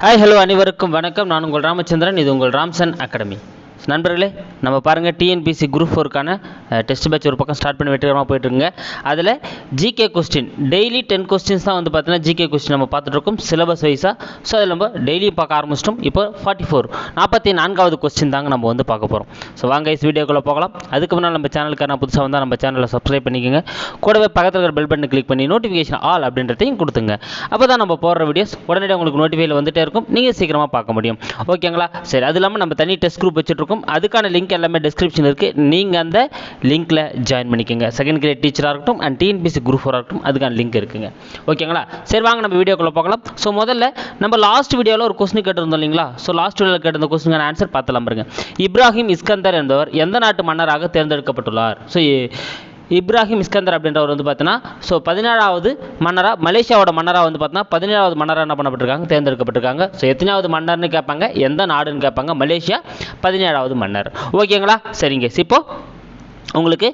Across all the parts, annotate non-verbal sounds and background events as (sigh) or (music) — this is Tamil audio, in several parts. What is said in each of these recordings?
ஹாய் ஹலோ அனைவருக்கும் வணக்கம். நான் உங்கள் ராமச்சந்திரன் இது உங்கள் ராம்சன் அகாடமி. நண்பர்களே நம்ம பாருங்கள் டிஎன்பிசி குரூப் ஃபோருக்கான டெஸ்ட் பேட்ச் ஒரு பக்கம் ஸ்டார்ட் பண்ணி வெற்றிகரமாக போயிட்டுருங்க அதில் GK question daily ten questions தான் வந்து பார்த்தீங்கன்னா ஜிகே கொஸ்டின் நம்ம பார்த்துட்ருக்கோம் சிலபஸ் வைஸாக ஸோ அதில் நம்ம டெய்லி பார்க்க ஆரம்பிச்சிட்டோம். இப்போ ஃபார்ட்டி ஃபோர் நாற்பத்தி நான்காவது கொஸ்டின் தாங்க நம்ம வந்து பார்க்க போகிறோம் ஸோ வாங்க இஸ் வீடியோக்குள்ளே போகலாம். அதுக்கு முன்னால் நம்ம சேனலுக்கான புதுசாக வந்தால் நம்ம சேனலை சப்ஸ்கிரைப் பண்ணிக்கோங்க. கூடவே பக்கத்தில் இருக்கிற பெல் பட்டன் கிளிக் பண்ணி நோட்டிஃபிகேஷன் ஆல் அப்படின்றதையும் கொடுத்துங்க. அப்போ தான் நம்ம போடுற வீடியோஸ் உடனடியாக உங்களுக்கு நோட்டிஃபைல வந்துட்டே இருக்கும். நீங்கள் சீக்கிரமாக பார்க்க முடியும். ஓகேங்களா சரி அது இல்லாமல் நம்ம தனி டெஸ்ட் குரூப் வச்சுட்ருக்கோம் அதுக்கான லிங்க் எல்லாமே டிஸ்கிரிப்ஷன் இருக்குது நீங்கள் அந்த லிங்க்கில் ஜாயின் பண்ணிக்கோங்க. செகண்ட் கிரேட் டீச்சராக இருக்கட்டும் அண்ட் டிஎன்பிசி குரூப் ஃபோராக இருக்கட்டும் அதுக்கான லிங்க் இருக்குங்க. ஓகேங்களா சரி வாங்க நம்ம வீடியோக்குள்ளே பார்க்கலாம் ஸோ முதல்ல நம்ம லாஸ்ட் வீடியோவில் ஒரு கொஸ்டின் கேட்டிருந்தோம் இல்லைங்களா? ஸோ லாஸ்ட் வீடியோவில் கேட்டிருந்த கொஸ்டினுக்கான ஆன்சர் பார்த்தலாம் பாருங்க. இப்ராஹிம் இஸ்கந்தர் என்பவர் எந்த நாட்டு மன்னராக தேர்ந்தெடுக்கப்பட்டுள்ளார்? ஸோ இப்ராஹிம் இஸ்கந்தர் அப்படின்றவர் வந்து பார்த்தீங்கன்னா ஸோ பதினேழாவது மன்னராக மலேசியாவோட மன்னராக வந்து பார்த்தீங்கன்னா பதினேழாவது மன்னராக என்ன பண்ணப்பட்டிருக்காங்க? தேர்ந்தெடுக்கப்பட்டிருக்காங்க. ஸோ எத்தனாவது மன்னர்னு கேட்பாங்க? எந்த நாடுன்னு கேட்பாங்க? மலேசியா பதினேழாவது மன்னர். ஓகேங்களா சரிங்க. இப்போ உங்களுக்கு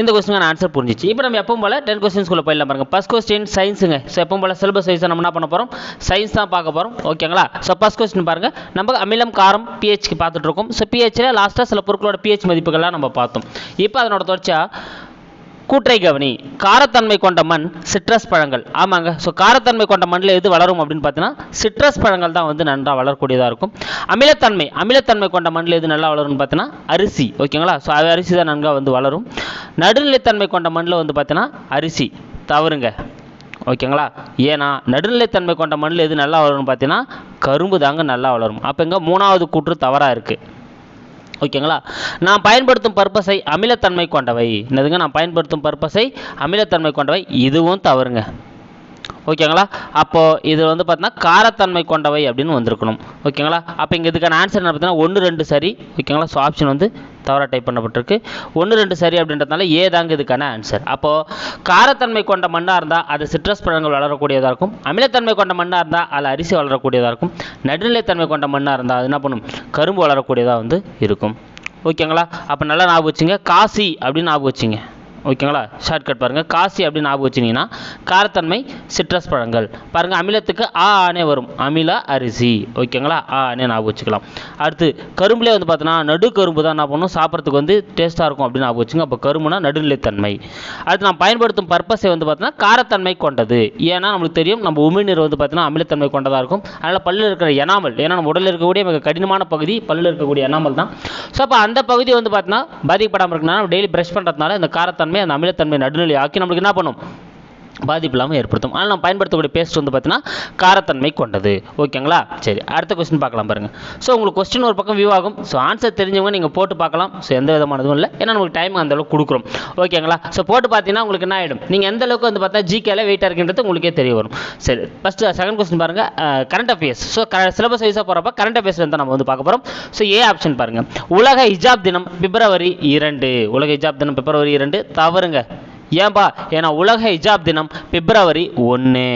இந்த கொஸ்டினுக்கான ஆன்சர் புரிஞ்சிச்சு. இப்போ நம்ம எப்பவும் போல் டென் கொஸ்டின்ஸ்குள்ளே போயிடலாம் பாருங்க. ஃபஸ்ட் கொஸ்டின் சயின்ஸுங்க ஸோ எப்பவும் போல் சிலபஸ் வைஸாக நம்ம என்ன பண்ண போகிறோம் சயின்ஸ் தான் பார்க்க போகிறோம் ஓகேங்களா ஸோ ஃபஸ்ட் கொஸ்டின் பாருங்கள் நம்ம அமிலம் காரம் பிஹெச்க்கு பார்த்துட்ருக்கோம் ஸோ பிஹெச்சில் லாஸ்ட்டாக சில பொருட்களோட பிஹெச் மதிப்புகள்லாம் நம்ம பார்த்தோம். இப்போ அதனோட தொடர்ச்சியாக கூற்றை கவனி. காரத்தன்மை கொண்ட மண் சிட்ரஸ் பழங்கள். ஆமாங்க. ஸோ காரத்தன்மை கொண்ட மண்ணில் எது வளரும் அப்படின்னு பார்த்தீங்கன்னா சிட்ரஸ் பழங்கள் தான் வந்து நன்றாக வளரக்கூடியதாக இருக்கும். அமிலத்தன்மை அமிலத்தன்மை கொண்ட மண்ணில் எது நல்லா வளரும்னு பார்த்தீங்கன்னா அரிசி. ஓகேங்களா? ஸோ அரிசி தான் நன்றாக வந்து வளரும். நடுநிலைத்தன்மை கொண்ட மண்ணில் வந்து பார்த்தீங்கன்னா அரிசி. தவறுங்க. ஓகேங்களா? ஏன்னா நடுநிலைத்தன்மை கொண்ட மண்ணில் எது நல்லா வளரும்னு பார்த்தீங்கன்னா கரும்பு தாங்க நல்லா வளரும். அப்போ இங்கே மூணாவது கூற்று தவறாக இருக்குது ஓகேங்களா? நான் பயன்படுத்தும் பர்பஸை அமிலத்தன்மை கொண்டவை. என்னதுங்க? நான் பயன்படுத்தும் பர்பஸை அமிலத்தன்மை கொண்டவை. இதுவும் தவறுங்க. ஓகேங்களா? அப்போது இது வந்து பார்த்தீங்கன்னா காரத்தன்மை கொண்டவை அப்படின்னு வந்திருக்கணும். ஓகேங்களா? அப்போ இங்கே இதுக்கான ஆன்சர் என்ன பார்த்தீங்கன்னா ஒன்று ரெண்டு சரி. ஓகேங்களா? ஸோ ஆப்ஷன் வந்து தவறாக டைப் பண்ணப்பட்டிருக்கு. ஒன்று ரெண்டு சரி அப்படின்றதுனால ஏ தாங்க இதுக்கான ஆன்சர் அப்போது காரத்தன்மை கொண்ட மண்ணாக இருந்தால் அது சிட்ரஸ் பழங்கள் வளரக்கூடியதாக இருக்கும். அமிலத்தன்மை கொண்ட மண்ணாக இருந்தால் அதில் அரிசி வளரக்கூடியதாக இருக்கும். நடுநிலைத்தன்மை கொண்ட மண்ணாக இருந்தால் அது என்ன பண்ணும்? கரும்பு வளரக்கூடியதாக வந்து இருக்கும். ஓகேங்களா? அப்போ நல்லா ஞாபகம் வச்சுங்க. காசி அப்படின்னு ஞாபகம் வச்சுங்க. ஓகேங்களா? ஷார்ட்கட் பாருங்கள் காசி அப்படின்னு ஞாபகம் வச்சிங்கன்னா காரத்தன்மை சிட்ரஸ் பழங்கள். பாருங்கள் அமிலத்துக்கு ஆ ஆனே வரும். அமில அரிசி. ஓகேங்களா? ஆ ஆனே ஞாபகம் வச்சுக்கலாம். அடுத்து கரும்புலேயே வந்து பார்த்தோன்னா நடு கரும்பு தான் என்ன பண்ணும்? சாப்பிட்றதுக்கு வந்து டேஸ்ட்டாக இருக்கும் அப்படின்னு ஞாபகம் வச்சுங்க. அப்போ கரும்புனா நடுநிலைத்தன்மை. அடுத்து நான் பயன்படுத்தும் பர்பஸை வந்து பார்த்தோன்னா காரத்தன்மை கொண்டது. ஏன்னா நம்மளுக்கு தெரியும் நம்ம உமிழ்நீர் வந்து பார்த்தீங்கன்னா அமிலத்தன்மை கொண்டதாக இருக்கும். அதனால் பல்லில் இருக்கிற எனாமல் ஏன்னா நம்ம உடலில் இருக்கக்கூடிய மிக கடினமான பகுதி பல்லில் இருக்கக்கூடிய எனாமல் தான். ஸோ அப்போ அந்த பகுதி வந்து பார்த்தீங்கன்னா பாதிக்கப்படாமல் இருக்குன்னா டெய்லி ப்ரஷ் பண்ணுறதுனால இந்த காரத்தன்மை அந்த அமிலத்தன்மை நடுநிலை ஆக்கி நம்மளுக்கு என்ன பண்ணும்? பாதிப்பு இல்லாமல் ஏற்படுத்தும். ஆனால் நம்ம பயன்படுத்தக்கூடிய பேஸ்ட் வந்து பார்த்தீங்கன்னா காரத்தன்மை கொண்டது. ஓகேங்களா சரி அடுத்த கொஸ்டின் பார்க்கலாம் பாருங்கள் ஸோ உங்களுக்கு கொஸ்டின் ஒரு பக்கம் வியூ ஆகும். ஸோ ஆன்சர் தெரிஞ்சவங்க நீங்கள் போட்டு பார்க்கலாம். ஸோ எந்த விதமானதும் இல்லை. ஏன்னா நமக்கு டைம் அந்த அளவுக்கு கொடுக்குறோம். ஓகேங்களா ஸோ போட்டு பார்த்தீங்கன்னா உங்களுக்கு என்ன ஆகிடும் நீங்கள் எந்த அளவுக்கு வந்து பார்த்தா ஜிகேல வெயிட்டாக இருக்கின்றது உங்களுக்கே தெரிய வரும். சரி ஃபஸ்ட்டு செகண்ட் கொஸ்டின் பாருங்கள் கரண்ட் அஃபேர்ஸ் ஸோ க சிலபஸ் வைஸாக போகிறப்ப கரண்ட் அஃபேர்ஸ் வந்து நம்ம வந்து பார்க்க போகிறோம் ஸோ ஏ ஆப்ஷன் பாருங்கள் உலக ஹிஜாப் தினம் பிப்ரவரி இரண்டு. உலக ஹிஜாப் தினம் பிப்ரவரி இரண்டு. தவறுங்க. ஏன்பா? ஏன்னா உலக ஹிஜாப் தினம் பிப்ரவரி ஒன்று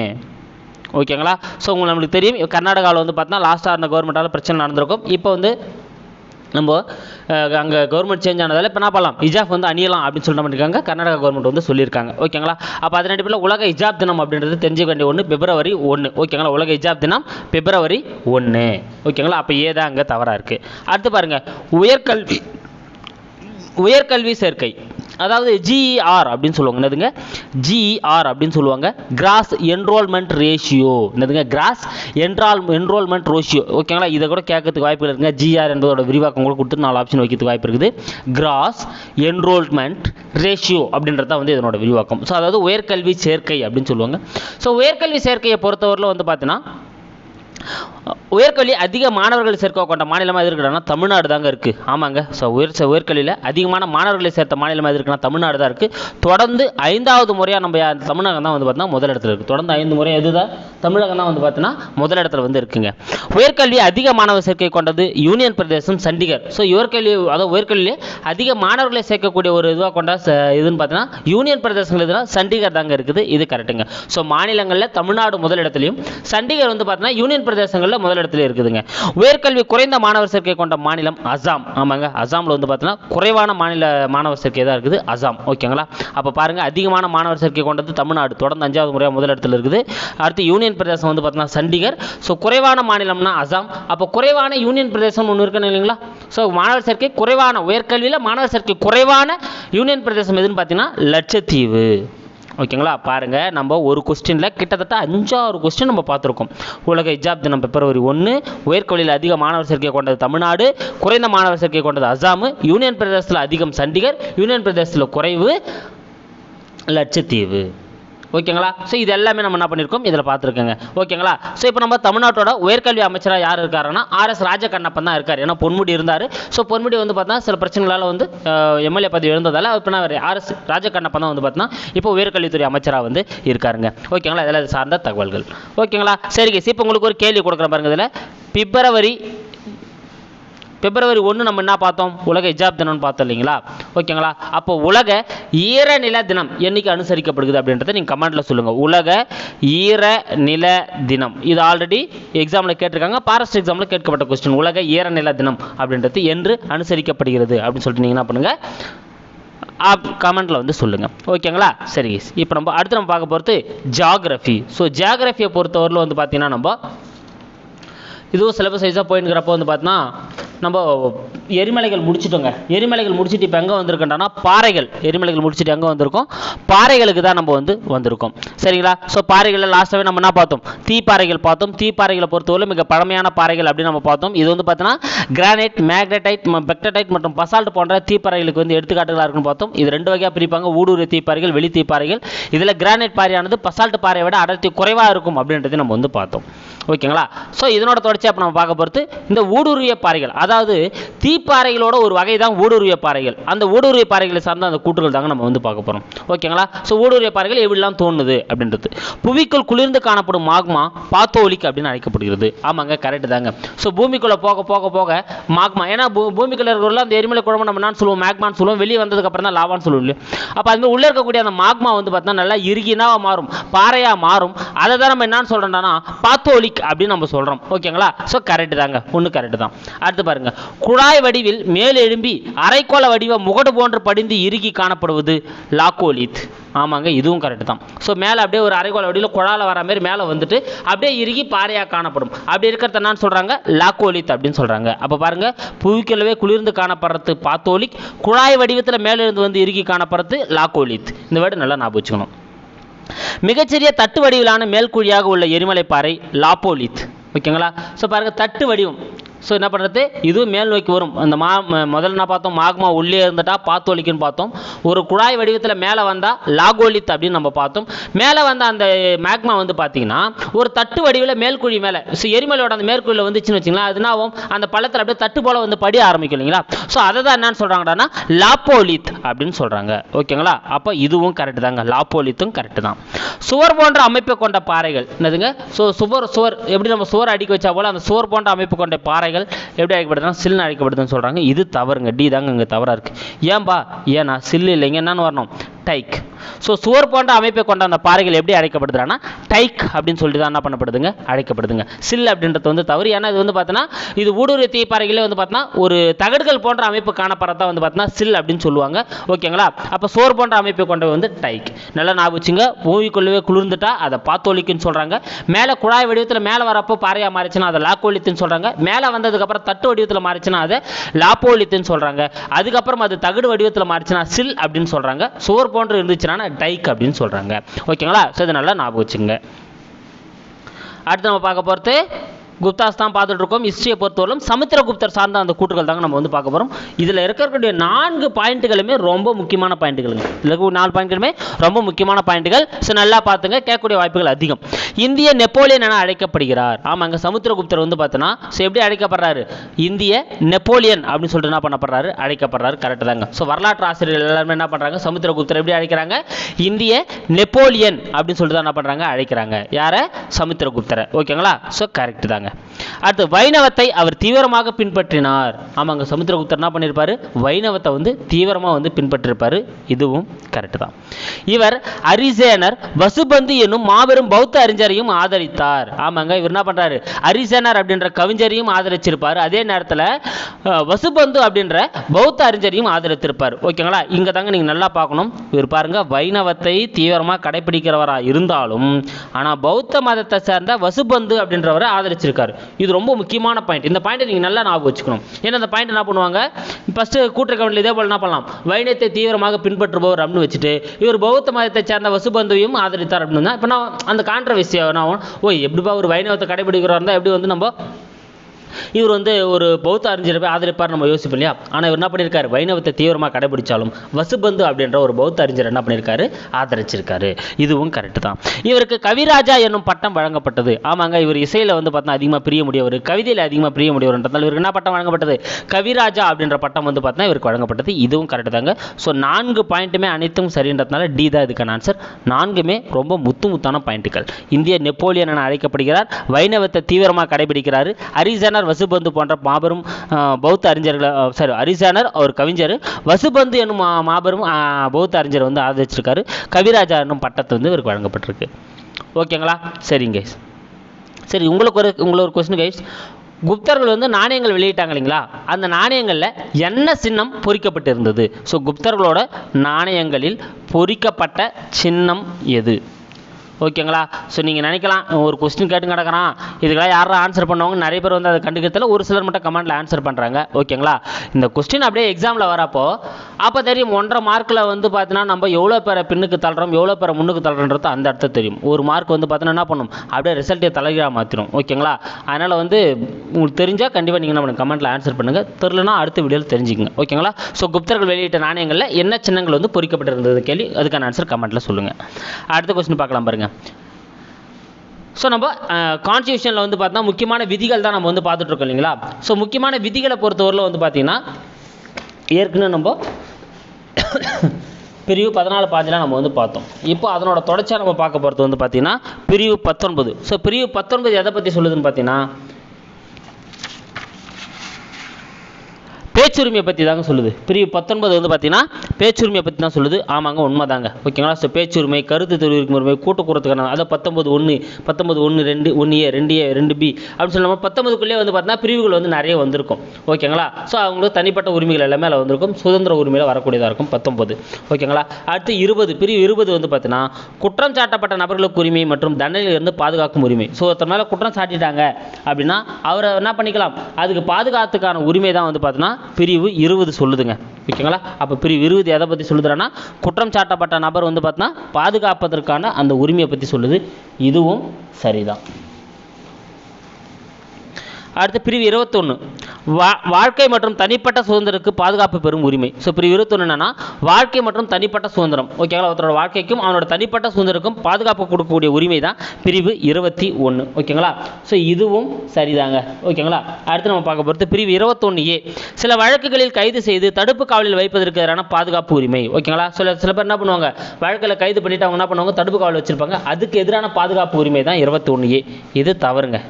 ஓகேங்களா? ஸோ உங்களுக்கு நம்மளுக்கு தெரியும். கர்நாடகாவில் வந்து பார்த்தீங்கன்னா லாஸ்ட்டாக இருந்த கவர்மெண்ட்டால் பிரச்சனை நடந்திருக்கும். இப்போ வந்து நம்ம அங்கே கவர்மெண்ட் சேஞ்ச் ஆனதால் இப்போ என்ன பண்ணலாம்? ஹிஜாப் வந்து அணியலாம் அப்படின்னு சொல்ல பண்ணியிருக்காங்க கர்நாடகா கவர்மெண்ட் வந்து சொல்லியிருக்காங்க. ஓகேங்களா? அப்போ அதன் அடிப்படையில் உலக ஹிஜாப் தினம் அப்படின்றது தெரிஞ்சுக்க வேண்டிய ஒன்று பிப்ரவரி ஒன்று ஓகேங்களா? உலக ஹிஜாப் தினம் பிப்ரவரி ஒன்று ஓகேங்களா? அப்போ ஏதா அங்கே தவறாக இருக்குது அடுத்து பாருங்கள் உயர்கல்வி உயர்கல்வி சேர்க்கை. அதாவது ஜிஇஆர் அப்படின்னு சொல்லுவாங்க. என்னதுங்க? ஜிஇஆர் அப்படின்னு சொல்லுவாங்க. கிராஸ் என்ரோல்மெண்ட் ரேஷியோ என்னதுங்க? கிராஸ் என்ரால் என்ரோல்மெண்ட் ரேஷியோ ஓகேங்களா இதை கூட கேட்கறதுக்கு வாய்ப்பு இருக்குங்க. ஜிஆர் என்பதோட விரிவாக்கம் கூட கொடுத்து நாலு ஆப்ஷன் வைக்கிறதுக்கு வாய்ப்பு இருக்குது. கிராஸ் என்ரோல்மெண்ட் ரேஷியோ அப்படின்றத வந்து இதனோட விரிவாக்கம். ஸோ அதாவது உயர்கல்வி சேர்க்கை அப்படின்னு சொல்லுவாங்க. ஸோ உயர்கல்வி சேர்க்கையை பொறுத்தவரையில் வந்து பார்த்தீங்கன்னா உயர்கல்வி அதிக மாணவர்கள் சேர்க்க கொண்ட மாநிலமாக எது இருக்குன்னா தமிழ்நாடு தாங்க இருக்குது ஆமாங்க. ஸோ உயர் உயர்கல்வியில் அதிகமான மாணவர்களை சேர்த்த மாநிலமாக இருக்குன்னா தமிழ்நாடு தான் இருக்குது தொடர்ந்து ஐந்தாவது முறையாக நம்ம தமிழகம் தான் வந்து பார்த்தீங்கன்னா முதலிடத்தில் இருக்குது தொடர்ந்து ஐந்து முறை எதுதான் தமிழகம் தான் வந்து பார்த்தீங்கன்னா முதலிடத்தில் வந்து இருக்குங்க. உயர்கல்வி அதிக மாணவர் சேர்க்கை கொண்டது யூனியன் பிரதேசம் சண்டிகர். ஸோ உயர்கல்வி அதாவது உயர்கல்வியில் அதிக மாணவர்களை சேர்க்கக்கூடிய ஒரு இதுவாக கொண்ட இதுன்னு பார்த்தீங்கன்னா யூனியன் பிரதேசங்கள் எதுனா சண்டிகர் தாங்க இருக்குது. இது கரெக்டுங்க ஸோ மாநிலங்களில் தமிழ்நாடு முதலிடத்துலையும் சண்டிகர் வந்து பார்த்தீங்கன்னா யூனியன் பிரதேசங்களில் முதலிடத்துல இருக்குதுங்க. உயர்கல்வி குறைந்த மாணவர் சேர்க்கை கொண்ட மாநிலம் அசாம். ஆமாங்க அசாமில் வந்து பார்த்தீங்கன்னா குறைவான மாநில மாணவர் சேர்க்கை தான் இருக்குது அசாம். ஓகேங்களா? அப்போ பாருங்க அதிகமான மாணவர் சேர்க்கை கொண்டது தமிழ்நாடு. தொடர்ந்து அஞ்சாவது முறையாக முதலிடத்தில் இருக்குது. அடுத்து யூனியன் பிரதேசம் வந்து பார்த்தீங்கன்னா சண்டிகர். ஸோ குறைவான மாநிலம்னா அசாம். அப்போ குறைவான யூனியன் பிரதேசம் ஒன்று இருக்குன்னு இல்லைங்களா? ஸோ மாணவர் சேர்க்கை குறைவான உயர்கல்வியில் மாணவர் சேர்க்கை குறைவான யூனியன் பிரதேசம் எதுன்னு பார்த்தீங்கன்னா லட்சத்தீவு. ஓகேங்களா? பாருங்கள் நம்ம ஒரு கொஸ்டினில் கிட்டத்தட்ட அஞ்சாறு கொஸ்டின் நம்ம பார்த்துருக்கோம். உலக இஜாப் தினம் பிப்ரவரி ஒன்று உயர்கல்வியில் அதிக மாணவர் சேர்க்கை கொண்டது தமிழ்நாடு குறைந்த மாணவர் சேர்க்கை கொண்டது அசாம் யூனியன் பிரதேசத்தில் அதிகம் சண்டிகர் யூனியன் பிரதேசத்தில் குறைவு லட்சத்தீவு. ஓகேங்களா? ஸோ இது எல்லாமே நம்ம என்ன பண்ணியிருக்கோம் இதில் பார்த்துருக்கோங்க. ஓகேங்களா? ஸோ இப்போ நம்ம தமிழ்நாட்டோட உயர்கல்வி அமைச்சராக யார் இருக்காருன்னா ஆர்எஸ் ராஜகண்ணப்பன் தான் இருக்கார். ஏன்னா பொன்முடி இருந்தார். ஸோ பொன்முடி வந்து பார்த்தா சில பிரச்சனைகளால் வந்து எம்எல்ஏ பதவி இருந்ததால் இப்போ நான் ஆர்எஸ் ராஜகண்ணப்பன் தான் வந்து பார்த்தீங்கன்னா இப்போ உயர்கல்வித்துறை அமைச்சராக வந்து இருக்காருங்க. ஓகேங்களா? இதெல்லாம் சார்ந்த தகவல்கள். ஓகேங்களா? சரி இப்போ உங்களுக்கு ஒரு கேள்வி கொடுக்குற பாருங்க இதில். பிப்ரவரி பிப்ரவரி ஒன்று நம்ம என்ன பார்த்தோம்? உலக இஜாப் தினம்னு பார்த்தோம் இல்லைங்களா? ஓகேங்களா? அப்போ உலக ஈரநில தினம் என்னைக்கு அனுசரிக்கப்படுகிறது அப்படின்றத நீங்கள் கமெண்ட்டில் சொல்லுங்கள் உலக ஈரநில தினம். இது ஆல்ரெடி எக்ஸாமில் கேட்டிருக்காங்க. பாரஸ்ட் எக்ஸாமில் கேட்கப்பட்ட கொஸ்டின் உலக ஈரநில தினம் அப்படின்றது என்று அனுசரிக்கப்படுகிறது அப்படின்னு சொல்லிட்டு நீங்கள் என்ன பண்ணுங்கள் ஆப் கமெண்ட்டில் வந்து சொல்லுங்கள் ஓகேங்களா? சரி இப்போ நம்ம அடுத்து நம்ம பார்க்க போகிறது ஜாகிரஃபி ஸோ ஜியாகிரஃபியை பொறுத்தவரையில் வந்து பார்த்தீங்கன்னா நம்ம இதுவும் சிலபஸ் வைஸாக போயின்னுக்கிறப்போ வந்து பார்த்தீங்கன்னா நம்ம எரிமலைகள் முடிச்சிட்டோங்க. எரிமலைகள் முடிச்சுட்டு இப்போ எங்கே வந்திருக்கோம்னா பாறைகள். எரிமலைகள் முடிச்சிட்டு எங்கே வந்திருக்கோம்? பாறைகளுக்கு தான் நம்ம வந்து வந்திருக்கோம். சரிங்களா? ஸோ பாறைகளில் லாஸ்ட்டாகவே நம்ம என்ன பார்த்தோம்? தீப்பாறைகள் பார்த்தோம். தீப்பாறைகளை பொறுத்தவரை மிக பழமையான பாறைகள் அப்படின்னு நம்ம பார்த்தோம். இது வந்து பார்த்தீங்கன்னா கிரானைட் மேக்னடைட் பெக்டடைட் மற்றும் பசால்ட் போன்ற தீப்பாறைகளுக்கு வந்து எடுத்துக்காட்டுகளாக இருக்குன்னு பார்த்தோம். இது ரெண்டு வகையாக பிரிப்பாங்க. ஊடுருவ தீப்பாறைகள் வெளி தீப்பாறைகள். இதில் கிரானைட் பாறையானது பசால்ட் பாறையை விட அடர்த்தி குறைவாக இருக்கும் அப்படின்றதை நம்ம வந்து பார்த்தோம். ஓகேங்களா? ஸோ இதனோட தொடர்ச்சியாக இப்போ நம்ம பார்க்க பொறுத்து இந்த ஊடுருவிய பாறைகள். அதாவது தீப்பாறைகளோட ஒரு வகை தான் ஊடுருவிய பாறைகள். அந்த ஊடுருவிய பாறைகளை சார்ந்த அந்த கூற்றுகள் தாங்க நம்ம வந்து பார்க்க போகிறோம் ஓகேங்களா? ஸோ ஊடுருவிய பாறைகள் எப்படிலாம் தோணுது அப்படின்றது. புவிக்குள் குளிர்ந்து காணப்படும் மாக்மா பாத்தோலிக் அப்படின்னு அழைக்கப்படுகிறது. ஆமாங்க கரெக்ட் தாங்க. ஸோ பூமிக்குள்ளே போக போக போக மாக்மா ஏன்னா பூ பூமிக்குள்ளே இருக்கிறவங்கள அந்த எரிமலை குழம்பு நம்ம என்ன சொல்லுவோம் மேக்மான்னு சொல்லுவோம் வெளியே வந்ததுக்கப்புறம் தான் லாவான்னு சொல்லுவோம் இல்லையா? அப்போ அது மாதிரி உள்ளே இருக்கக்கூடிய அந்த மாக்மா வந்து பார்த்தீங்கன்னா நல்லா இறுகினாவாக மாறும் பாறையாக மாறும். அதை தான் நம்ம என்னன்னு சொல்கிறோம்னா பாத்தோலிக் அப்படின்னு நம்ம சொல்கிறோம் ஓகேங்களா? ஸோ கரெக்ட் தாங்க. ஒன்று கரெக்ட் தான். அடுத்து பாருங்க. குழாய் வடிவில் மேலெழும்பி அரைக்கோள வடிவ முகடு போன்று படிந்து இறுகி காணப்படுவது லாக்கோலித். ஆமாங்க இதுவும் கரெக்ட் தான். ஸோ மேலே அப்படியே ஒரு அரைக்கோள வடிவில் குழாயில் வர மாதிரி மேலே வந்துட்டு அப்படியே இறுகி பாறையாக காணப்படும். அப்படி இருக்கிறத என்னன்னு சொல்கிறாங்க லாக்கோலித் அப்படின்னு சொல்கிறாங்க அப்போ பாருங்க புவிக்குள்ளவே குளிர்ந்து காணப்படுறது பாத்தோலிக் குழாய் வடிவத்தில் மேலிருந்து வந்து இறுகி காணப்படுறது லாக்கோலித். இந்த வேர்டு நல்லா ஞாபகம் வச்சுக்கணும். மிகச்சிறிய தட்டு வடிவிலான மேல்குழியாக உள்ள எரிமலை பாறை லாப்போலித். ஓகேங்களா? ஸோ பாருங்க தட்டு வடிவம். ஸோ என்ன பண்ணுறது இதுவும் மேல் நோக்கி வரும். அந்த மா ம- முதல்ல என்ன பார்த்தோம்? மாக்மா உள்ளே இருந்துட்டா பாத்தோலிக்குன்னு பார்த்தோம். ஒரு குழாய் வடிவத்தில் மேலே வந்தால் லாகோலித் அப்படின்னு நம்ம பார்த்தோம். மேலே வந்த அந்த மேக்மா வந்து பார்த்தீங்கன்னா ஒரு தட்டு வடிவில் மேல்குழி மேலே ஸோ எரிமலையோட அந்த மேற்குழியில் வந்துச்சுன்னு வச்சிங்களா அதுனாவும் என்ன ஆகும்? அந்த பள்ளத்தில் அப்படியே தட்டு போல வந்து படிய ஆரம்பிக்கும் இல்லைங்களா? ஸோ அதை தான் என்னன்னு சொல்கிறாங்கன்னா லாப்போலித் அப்படின்னு சொல்கிறாங்க ஓகேங்களா? அப்போ இதுவும் கரெக்டு தாங்க. லாப்போலித்தும் கரெக்ட் தான். சுவர் போன்ற அமைப்பை கொண்ட பாறைகள் என்னதுங்க? ஸோ சுவர் சுவர் எப்படி நம்ம சுவர் அடிக்க வச்சா போல அந்த சுவர் போன்ற அமைப்பு கொண்ட பாறைகள் எப்படி அழைக்கப்படுதுன்னா சில்னு அழைக்கப்படுதுன்னு சொல்கிறாங்க இது தவறுங்க. டி தாங்க இங்கே தவறாக இருக்குது ஏன்பா? ஏன்னா சில்லு இல்லைங்க. என்னன்னு வரணும். டைக் ஸோ சுவர் போன்ற அமைப்பை கொண்ட அந்த பாறைகள் எப்படி அழைக்கப்படுதுன்னா டைக் அப்படின்னு சொல்லிட்டு தான் என்ன பண்ணப்படுதுங்க? அழைக்கப்படுதுங்க சில் அப்படின்றது வந்து தவறு. ஏன்னா இது வந்து பார்த்தோன்னா இது ஊடுருவ தீப்பாறைகளே வந்து பார்த்தோன்னா ஒரு தகடுகள் போன்ற அமைப்பு காணப்படுறதா வந்து பார்த்தோன்னா சில் அப்படின்னு சொல்லுவாங்க. ஓகேங்களா? அப்போ சோர் போன்ற அமைப்பை கொண்டவை வந்து டைக் நல்லா ஞாபகம் வச்சுங்க. பூமிக்குள்ளவே குளிர்ந்துட்டா அதை பாத்தோலிக்குன்னு சொல்கிறாங்க மேலே குழாய் வடிவத்தில் மேலே வரப்போ பாறையாக மாறிச்சுன்னா அதை லாக்கோலித்துன்னு சொல்கிறாங்க மேலே வந்ததுக்கப்புறம் தட்டு வடிவத்தில் மாறிச்சுன்னா அதை லாப்போலித்துன்னு சொல்கிறாங்க அதுக்கப்புறம் அது தகடு வடிவத்தில் மாறிச்சுன்னா சில் அப்படின்னு சொல்கிறாங்க சோர் போன்று இருந்துச்சுன்னா டைக் அப்படின்னு சொல்கிறாங்க ஓகேங்களா? ஸோ இதை நல்லா ஞாபகம் வச்சுங்க அடுத்து நம்ம பார்க்க போகிறது குப்தாஸ் தான் பார்த்துட்டு இருக்கோம் ஹிஸ்ட்ரியை பொறுத்தவரைக்கும் சமுத்திரகுப்தர் சார்ந்த அந்த கூட்டுகள் தாங்க நம்ம வந்து பார்க்க போகிறோம் இதில் இருக்கக்கூடிய நான்கு பாயிண்ட்டுகளுமே ரொம்ப முக்கியமான பாயிண்ட்டுகளுங்க இதில் நாலு பாயிண்ட்டுகளுமே ரொம்ப முக்கியமான பாயிண்ட்டுகள் ஸோ நல்லா பார்த்துங்க. கேட்கக்கூடிய வாய்ப்புகள் அதிகம். இந்திய நெப்போலியன் என அழைக்கப்படுகிறார். ஆமாங்க சமுத்திரகுப்தர் வந்து பார்த்தோன்னா ஸோ எப்படி அழைக்கப்படுறாரு? இந்திய நெப்போலியன் அப்படின்னு சொல்லிட்டு என்ன பண்ணப்படுறாரு? அழைக்கப்படுறாரு. கரெக்டு தாங்க. ஸோ வரலாற்று ஆசிரியர்கள் எல்லாருமே என்ன பண்ணுறாங்க சமுத்திரகுப்தர் எப்படி அழைக்கிறாங்க? இந்திய நெப்போலியன் அப்படின்னு சொல்லிட்டு தான் என்ன பண்ணுறாங்க அழைக்கிறாங்க. யாரை? சமுத்திரகுப்தரை. ஓகேங்களா? ஸோ கரெக்ட் தாங்க. அடுத்து வைணவத்தை அவர் தீவிரமாக பின்பற்றினார். ஆமாங்க சமுத்திரகுப்தர் என்ன பண்ணியிருப்பார் வைணவத்தை வந்து தீவிரமாக வந்து பின்பற்றிருப்பார். இதுவும் கரெக்டு தான். இவர் அரிசேனர் வசுபந்து என்னும் மாபெரும் பௌத்த அறிஞரையும் ஆதரித்தார். ஆமாங்க இவர் என்ன பண்றாரு? அரிசேனர் அப்படின்ற கவிஞரையும் ஆதரிச்சிருப்பார். அதே நேரத்தில் வசுபந்து அப்படின்ற பௌத்த அறிஞரையும் ஆதரித்திருப்பார். ஓகேங்களா? இங்க தாங்க நீங்க நல்லா பார்க்கணும். இவர் பாருங்க வைணவத்தை தீவிரமாக கடைபிடிக்கிறவரா இருந்தாலும் ஆனா பௌத்த மதத்தை சேர்ந்த வசுபந்து அப்படின்றவரை ஆதரிச்சிருக்காரு. இது ரொம்ப முக்கியமான பாயிண்ட் இந்த பாயிண்ட் நீங்கள் நல்லா ஞாபகம் வச்சுக்கணும். ஏன்னா அந்த பாயிண்ட் என்ன பண்ணுவாங்க? ஃபஸ்ட்டு கூட்டுற கவனில் இதே போல் என்ன பண்ணலாம்? வைணத்தை தீவிரமாக பின்பற்றுபவர் அப்படின்னு வச்சுட்டு இவர் பௌத்த மதத்தை சேர்ந்த வசுபந்துவையும் ஆதரித்தார் அப்படின்னு இப்போ நான் அந்த கான்ட்ரவர்சி ஆகும் ஓ எப்படிப்பா ஒரு வைணவத்தை கடைபிடிக்கிறவா இருந்தால் எப்படி வந்து நம்ம இவர் வந்து ஒரு பௌத்த அறிஞரை போய் ஆதரிப்பார் நம்ம யோசிப்போம் இல்லையா? ஆனால் இவர் என்ன பண்ணியிருக்காரு? வைணவத்தை தீவிரமாக கடைபிடிச்சாலும் வசுபந்து அப்படின்ற ஒரு பௌத்த அறிஞர் என்ன பண்ணியிருக்காரு? ஆதரிச்சிருக்காரு. இதுவும் கரெக்டு தான். இவருக்கு கவிராஜா என்னும் பட்டம் வழங்கப்பட்டது. ஆமாங்க இவர் இசையில் வந்து பார்த்தா அதிகமாக பிரிய முடியவர் கவிதையில் அதிகமாக பிரிய முடியவர்ன்றதால் இவருக்கு என்ன பட்டம் வழங்கப்பட்டது? கவிராஜா அப்படின்ற பட்டம் வந்து பார்த்தா இவருக்கு வழங்கப்பட்டது. இதுவும் கரெக்டு தாங்க. ஸோ நான்கு பாயிண்ட்டுமே அனைத்தும் சரின்றதுனால டி தான் இதுக்கான ஆன்சர் நான்குமே ரொம்ப முத்து முத்தான பாயிண்ட்டுகள் இந்திய நெப்போலியன் என அழைக்கப்படுகிறார். வைணவத்தை தீவிரமாக கடைபிடிக்கிறார். அரிசனர் வசுபந்து போன்ற மாபெரும் பௌத்த அறிஞர்களை சாரி அரிசனர் அவர் கவிஞர். வசுபந்து என்னும் மா- மாபெரும் பௌத்த அறிஞர் வந்து ஆதரிச்சிருக்காரு. கவிராஜா என்னும் பட்டத்தை வந்து இவருக்கு வழங்கப்பட்டிருக்கு. ஓகேங்களா? சரிங்க guys. சரி உங்களுக்கு ஒரு உங்களுக்கு ஒரு கொஸ்டின் கைஸ் குப்தர்கள் வந்து நாணயங்கள் வெளியிட்டாங்க இல்லைங்களா? அந்த நாணயங்களில் என்ன சின்னம் பொறிக்கப்பட்டிருந்தது? ஸோ குப்தர்களோட நாணயங்களில் பொறிக்கப்பட்ட சின்னம் எது? ஓகேங்களா? ஸோ நீங்கள் நினைக்கலாம் ஒரு கொஸ்டின் கேட்டு கிடக்கிறான் இதுக்கெல்லாம் யாரும் ஆன்சர் பண்ணுவாங்க நிறைய பேர் வந்து அதை கண்டுக்கிறதுல ஒரு சிலர் மட்டும் கமெண்ட்டில் ஆன்சர் பண்ணுறாங்க ஓகேங்களா? இந்த கொஸ்டின் அப்படியே எக்ஸாமில் வரப்போ அப்போ தெரியும் ஒன்றரை மார்க்கில் வந்து பார்த்தீங்கன்னா நம்ம எவ்வளோ பேரை பின்னுக்கு தள்ளுறோம் எவ்வளோ பேரை முன்னுக்கு தள்ளுறன்றது அந்த இடத்த தெரியும். ஒரு மார்க் வந்து பார்த்தீங்கன்னா என்ன பண்ணும்? அப்படியே ரிசல்ட்டை தலைகீழாக மாற்றிடும் ஓகேங்களா? அதனால் வந்து உங்களுக்கு தெரிஞ்சால் கண்டிப்பாக நீங்கள் நம்ம கமெண்ட்டில் ஆன்சர் பண்ணுங்கள் தெரிலனா அடுத்த வீடியோவில் தெரிஞ்சுக்கங்க. ஓகேங்களா? ஸோ குப்தர்கள் வெளியிட்ட நாணயங்களில் என்ன சின்னங்கள் வந்து பொறிக்கப்பட்டிருந்தது கேள்வி அதுக்கான ஆன்சர் கமெண்ட்டில் சொல்லுங்கள் அடுத்த கொஸ்டின் பார்க்கலாம் பாருங்கள் ஸோ நம்ம கான்ஸ்டியூஷனில் வந்து பார்த்தா முக்கியமான விதிகள் தான் நம்ம வந்து பார்த்துட்டு இருக்கோம் இல்லைங்களா? ஸோ முக்கியமான விதிகளை பொறுத்தவரையில் வந்து பார்த்தீங்கன்னா ஏற்கனவே நம்ம (coughs) பிரிவு பதினாலு பாஞ்செலாம் நம்ம வந்து பார்த்தோம். இப்போ அதனோட தொடர்ச்சியாக நம்ம பார்க்க போகிறது வந்து பார்த்தீங்கன்னா பிரிவு பத்தொன்பது. ஸோ பிரிவு பத்தொன்பது எதை பற்றி சொல்லுதுன்னு பார்த்தீங்கன்னா பேச்சுரிமையை பற்றி தாங்க சொல்லுது. பிரிவு பத்தொன்பது வந்து பார்த்தீங்கன்னா பேச்சுரிமையை பற்றி தான் சொல்லுது. ஆமாங்க உண்மைதாங்க. ஓகேங்களா? ஸோ பேச்சுரிமை கருத்து தெரிவிக்கும் உரிமை கூட்டுக்குறதுக்கான அதை பத்தொன்பது ஒன்று பத்தொன்பது ஒன்று ரெண்டு ஒன்று ஏ ரெண்டு ஏ ரெண்டு பி அப்படின்னு சொல்லாமல் பத்தொன்பதுக்குள்ளே வந்து பார்த்தீங்கன்னா பிரிவுகள் வந்து நிறைய வந்திருக்கும். ஓகேங்களா? ஸோ அவங்களுக்கு தனிப்பட்ட உரிமைகள் எல்லாமே அதில் வந்திருக்கும். சுதந்திர உரிமையில் வரக்கூடியதாக இருக்கும் பத்தொன்பது. ஓகேங்களா? அடுத்து இருபது பிரிவு இருபது வந்து பார்த்தீங்கன்னா குற்றம் சாட்டப்பட்ட நபர்களுக்கு உரிமை மற்றும் தண்டனையிலிருந்து பாதுகாக்கும் உரிமை. ஸோ ஒருத்தர் மேலே குற்றம் சாட்டிட்டாங்க அப்படின்னா அவரை என்ன பண்ணிக்கலாம்? அதுக்கு பாதுகாத்துக்கான உரிமை தான் வந்து பார்த்தீங்கன்னா பிரிவு இருபது சொல்லுதுங்க. ஓகேங்களா? அப்போ பிரிவு இருபது எதை பற்றி சொல்லுதுன்னா குற்றம் சாட்டப்பட்ட நபர் வந்து பார்த்தீங்கன்னா பாதுகாப்பதற்கான அந்த உரிமையை பற்றி சொல்லுது. இதுவும் சரிதான். அடுத்து பிரிவு இருபத்தொன்று வா வாழ்க்கை மற்றும் தனிப்பட்ட சுதந்திரத்துக்கு பாதுகாப்பு பெறும் உரிமை. ஸோ பிரிவு இருபத்தொன்று என்னன்னா வாழ்க்கை மற்றும் தனிப்பட்ட சுதந்திரம். ஓகேங்களா ஒருத்தரோட வாழ்க்கைக்கும் அவனோட தனிப்பட்ட சுதந்திரக்கும் பாதுகாப்பு கொடுக்கக்கூடிய உரிமை தான் பிரிவு இருபத்தி ஒன்று ஓகேங்களா ஸோ இதுவும் சரிதாங்க. ஓகேங்களா அடுத்து நம்ம பார்க்க போகிறது பிரிவு இருபத்தொன்று ஏ. சில வழக்குகளில் கைது செய்து தடுப்பு காவலில் வைப்பதற்கு எதிரான பாதுகாப்பு உரிமை. ஓகேங்களா சில சில பேர் என்ன பண்ணுவாங்க? வழக்கில் கைது பண்ணிட்டு அவங்க என்ன பண்ணுவாங்க? தடுப்பு காவல் வச்சிருப்பாங்க. அதுக்கு எதிரான பாதுகாப்பு உரிமை தான் இருபத்தி ஒன்று ஏ. இது தவறுங்க.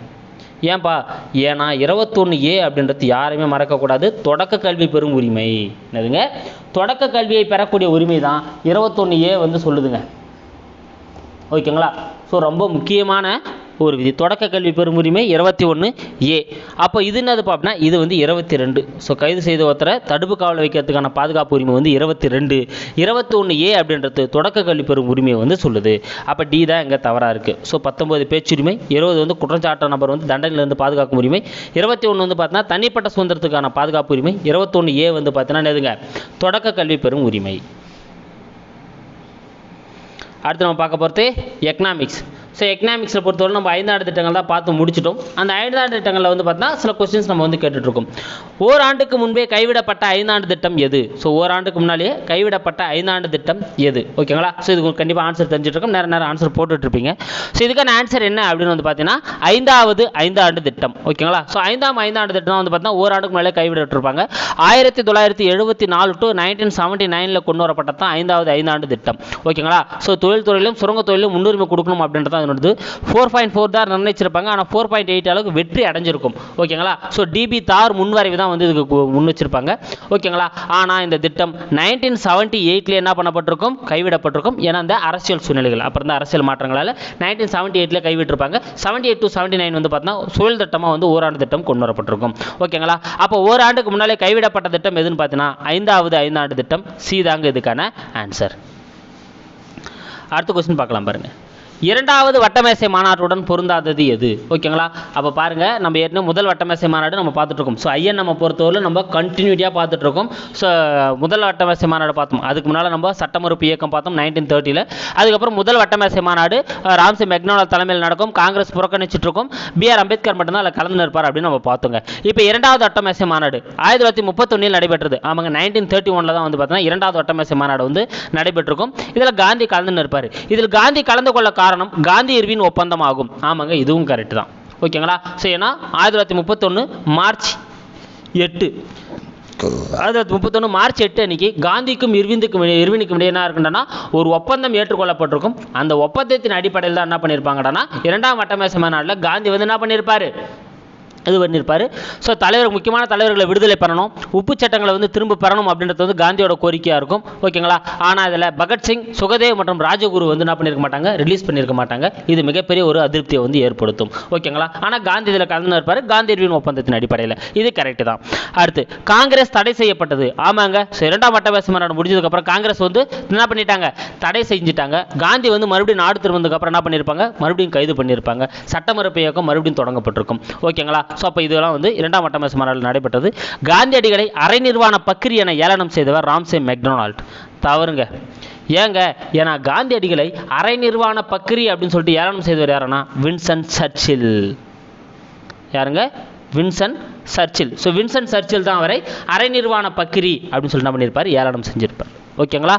ஏன்பா? ஏன்னா இருபத்தொன்று ஏ அப்படின்றது யாரையுமே மறக்கக்கூடாது. தொடக்க கல்வி பெறும் உரிமை. என்னதுங்க? தொடக்க கல்வியை பெறக்கூடிய உரிமை தான் இருபத்தொன்று ஏ வந்து சொல்லுதுங்க. ஓகேங்களா? ஸோ ரொம்ப முக்கியமான ஒரு விதி. தொடக்க கல்வி பெறும் உரிமை இருபத்தி ஒன்று ஏ. அப்போ இது என்னது அப்படின்னா இது வந்து இருபத்தி ரெண்டு. ஸோ கைது செய்த ஒருத்தரை தடுப்பு காவல் வைக்கிறதுக்கான பாதுகாப்பு உரிமை வந்து இருபத்தி ரெண்டு. இருபத்தி ஒன்று ஏ அப்படின்றது தொடக்க கல்வி பெறும் உரிமையை வந்து சொல்லுது. அப்போ டி தான் இங்கே தவறாக இருக்குது ஸோ பத்தொம்பது பேச்சுரிமை இருபது வந்து குற்றச்சாட்ட நபர் வந்து தண்டனையிலிருந்து பாதுகாக்கும் உரிமை. இருபத்தி ஒன்று வந்து பார்த்தீங்கன்னா தனிப்பட்ட சுதந்திரத்துக்கான பாதுகாப்பு உரிமை. இருபத்தொன்று ஏ வந்து பார்த்தீங்கன்னா எதுங்க தொடக்க கல்வி பெறும் உரிமை அடுத்து நம்ம பார்க்க போகிறது எக்கனாமிக்ஸ் ஸோ எக்கனாமிக்ஸில் பொறுத்தவரை நம்ம ஐந்தாண்டு திட்டங்கள் தான் பார்த்து முடிச்சிட்டோம். அந்த ஐந்தாண்டு திட்டங்களில் வந்து பார்த்தீங்கன்னா சில கொஸ்டின்ஸ் நம்ம வந்து கேட்டுட்ருக்கோம். ஓராண்டுக்கு முன்பே கைவிடப்பட்ட ஐந்தாண்டு திட்டம் எது? ஸோ ஓராண்டுக்கு முன்னாலேயே கைவிடப்பட்ட ஐந்தாண்டு திட்டம் எது? ஓகேங்களா ஸோ இதுக்கு கண்டிப்பாக ஆன்சர் தெரிஞ்சிட்ருக்கோம். நேரம் நேரம் ஆன்சர் போட்டுட்ருப்பீங்க. ஸோ இதுக்கான ஆன்சர் என்ன அப்படின்னு வந்து பார்த்தீங்கன்னா ஐந்தாவது ஐந்தாண்டு திட்டம். ஓகேங்களா ஸோ ஐந்தாம் ஐந்தாண்டு திட்டம் வந்து பார்த்தீங்கன்னா ஓராண்டுக்கு முன்னாலே கைவிடப்பட்டிருப்பாங்க. ஆயிரத்தி தொள்ளாயிரத்தி எழுபத்தி நாலு டு நைன்டீன் செவன்ட்டி நைனில் கொண்டு வரப்பட்ட தான் ஐந்தாவது ஐந்தாண்டு திட்டம். ஓகேங்களா ஸோ தொழில் துறையிலும் சுரங்க தொழிலும் முன்னுரிமை கொடுக்கணும் அப்படின்றத வந்து ஃபோர் பாயிண்ட் ஃபோர் தான் நிர்ணயிச்சிருப்பாங்க. ஆனால் ஃபோர் பாயிண்ட் எயிட் அளவுக்கு வெற்றி அடைஞ்சிருக்கும். ஓகேங்களா ஸோ டிபி தார் முன்வரைவு தான் வந்து இதுக்கு முன் வச்சிருப்பாங்க ஓகேங்களா ஆனால் இந்த திட்டம் நைன்டீன் செவன்ட்டி எயிட்ல என்ன பண்ணப்பட்டிருக்கும்? கைவிடப்பட்டிருக்கும். ஏன்னா இந்த அரசியல் சூழ்நிலைகள். அப்புறம் இந்த அரசியல் மாற்றங்களால் நைன்டீன் செவன்ட்டி எயிட்டில் கைவிட்டிருப்பாங்க. Seventy eight to seventy nine வந்து பார்த்தீங்கன்னா சுழல் திட்டமாக வந்து ஓராண்டு திட்டம் கொண்டு வரப்பட்டிருக்கும். ஓகேங்களா அப்போ ஓராண்டுக்கு முன்னாலே கைவிடப்பட்ட திட்டம் எதுன்னு பார்த்தீங்கன்னா ஐந்தாவது ஐந்தாண்டு திட்டம். சி தாங்க இதுக்கான ஆன்சர் அடுத்த கொஸ்டின் பார்க்கலாம் பாருங்க. இரண்டாவது வட்டமேசை மாநாட்டுடன் பொருந்தாதது எது? ஓகேங்களா? அப்போ பாருங்க நம்ம ஏற்கனவே முதல் வட்டமேசை மாநாடு நம்ம பார்த்துட்ருக்கோம். ஸோ ஐயன் நம்ம பொறுத்தவரை நம்ம கண்டினியூட்டியாக பார்த்துட்ருக்கோம். ஸோ முதல் வட்டமேசை மாநாடு பார்த்தோம். அதுக்கு முன்னால் நம்ம சட்டமறுப்பு இயக்கம் பார்த்தோம் நைன்டீன் தேர்ட்டியில் அதுக்கப்புறம் முதல் வட்டமேசை மாநாடு ராம்சி மெக்னாலல் தலைமையில் நடக்கும். காங்கிரஸ் புறக்கணிச்சிட்ருக்கும். பிஆர் பி ஆர் அம்பேத்கர் மட்டும்தான் அதில் கலந்து இருப்பார் அப்படின்னு நம்ம பார்த்தோங்க. இப்போ இரண்டாவது வட்டமேசை மாநாடு ஆயிரத்தி தொள்ளாயிரத்தி முப்பத்தொன்னில் நடைபெற்றது. ஆமாங்க நைன்டீன் தேர்ட்டி ஒனில் தான் வந்து பார்த்தீங்கன்னா இரண்டாவது வட்டமேசை மாநாடு வந்து நடைபெற்றிருக்கும். இதில் காந்தி கலந்து இருப்பார் இதில் காந்தி கலந்து கொள்ள காரணம் காந்தி இர்வின் ஒப்பந்தம் ஆகும் ஆமாங்க இதுவும் கரெக்ட் தான். ஓகேங்களா? ஸோ ஏன்னா ஆயிரத்தி தொள்ளாயிரத்தி முப்பத்தொன்று மார்ச் எட்டு. ஆயிரத்தி தொள்ளாயிரத்தி முப்பத்தொன்று மார்ச் எட்டு அன்னைக்கு காந்திக்கும் இர்விந்துக்கும் இர்வினுக்கும் இடையே என்ன இருக்குன்னா ஒரு ஒப்பந்தம் ஏற்றுக்கொள்ளப்பட்டிருக்கும். அந்த ஒப்பந்தத்தின் அடிப்படையில் தான் என்ன பண்ணியிருப்பாங்கடனா இரண்டாம் வட்டமேசை மாநாட்டில் காந்தி வந்து என்ன பண்ணியிருப்பாரு? இது பண்ணியிருப்பார். ஸோ தலைவர் முக்கியமான தலைவர்களை விடுதலை பண்ணணும். உப்பு சட்டங்களை வந்து திரும்ப பெறணும் அப்படின்றது வந்து காந்தியோட கோரிக்கையாக இருக்கும். ஓகேங்களா ஆனால் இதில் பகத்சிங் சுகதேவ் மற்றும் ராஜகுரு வந்து என்ன பண்ணியிருக்க மாட்டாங்க? ரிலீஸ் பண்ணியிருக்க மாட்டாங்க. இது மிகப்பெரிய ஒரு அதிருப்தியை வந்து ஏற்படுத்தும். ஓகேங்களா ஆனால் காந்தி இதில் கலந்து இருப்பார். காந்தி அறிவின் ஒப்பந்தத்தின் அடிப்படையில். இது கரெக்டு தான். அடுத்து காங்கிரஸ் தடை செய்யப்பட்டது. ஆமாங்க. ஸோ இரண்டாம் வட்டவாசி மாநாடு முடிஞ்சதுக்கப்புறம் காங்கிரஸ் வந்து என்ன பண்ணிட்டாங்க? தடை செஞ்சுட்டாங்க. காந்தி வந்து மறுபடியும் நாடு திரும்பதுக்கப்புறம் என்ன பண்ணியிருப்பாங்க மறுபடியும் கைது பண்ணியிருப்பாங்க சட்டமறுப்பு இயக்கம் மறுபடியும் தொடங்கப்பட்டிருக்கும். ஓகேங்களா ஸோ அப்போ இதெல்லாம் வந்து இரண்டாம் வட்டமேச மாநாட்டில் நடைபெற்றது. காந்தியடிகளை அரை நிர்வாண பக்கிரி என ஏளனம் செய்தவர் ராம்சே மெக்டொனால்ட். தவறுங்க. ஏங்க? ஏன்னா காந்தியடிகளை அரை நிர்வாண பக்கிரி அப்படின்னு சொல்லிட்டு ஏளனம் செய்தவர் யாருன்னா? வின்சன் சர்ச்சில். யாருங்க? வின்சன் சர்ச்சில். ஸோ வின்சன் சர்ச்சில் தான் அவரை அரை நிர்வாண பக்கிரி அப்படின்னு சொல்லி என்ன பண்ணியிருப்பார்? ஏளனம் செஞ்சிருப்பார். ஓகேங்களா?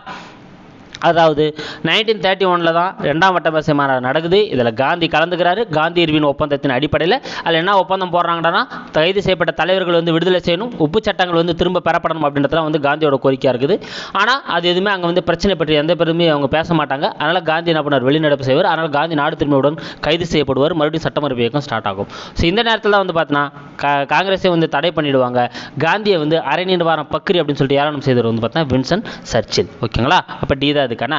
அதாவது நைன்டீன் தேர்ட்டி ஒனில் தான் ரெண்டாம் வட்டமேசை மாநாடு நடக்குது. இதில் காந்தி கலந்துக்கிறாரு. காந்தி இர்வின் ஒப்பந்தத்தின் அடிப்படையில் அதில் என்ன ஒப்பந்தம் போடுறாங்கன்னா கைது செய்யப்பட்ட தலைவர்கள் வந்து விடுதலை செய்யணும் உப்பு சட்டங்கள் வந்து திரும்ப பெறப்படணும் அப்படின்றதுலாம் வந்து காந்தியோட கோரிக்கையாக இருக்குது. ஆனால் அது எதுவுமே அங்கே வந்து பிரச்சனை பற்றி எந்த பெருமையும் அவங்க பேச மாட்டாங்க. அதனால் காந்தி என்ன பண்ணார் வெளிநடப்பு செய்வார். அதனால் காந்தி நாடு திரும்பியுடன் கைது செய்யப்படுவார். மறுபடியும் சட்டமறுப்பு இயக்கம் ஸ்டார்ட் ஆகும். ஸோ இந்த நேரத்தில் தான் வந்து பார்த்தீங்கன்னா கா காங்கிரஸை வந்து தடை பண்ணிடுவாங்க. காந்தியை வந்து அரை வாரம் பக்ரி அப்படின்னு சொல்லிட்டு ஏளனம் செய்தவர் வந்து பார்த்தீங்கன்னா வின்சன் சர்ச்சில். ஓகேங்களா? அப்போ டி தான் அதுக்கான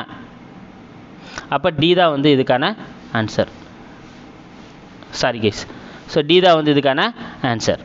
அப்போ டி தான் வந்து இதுக்கான answer sorry case so D தான் வந்து இதுக்கான ஆன்சர்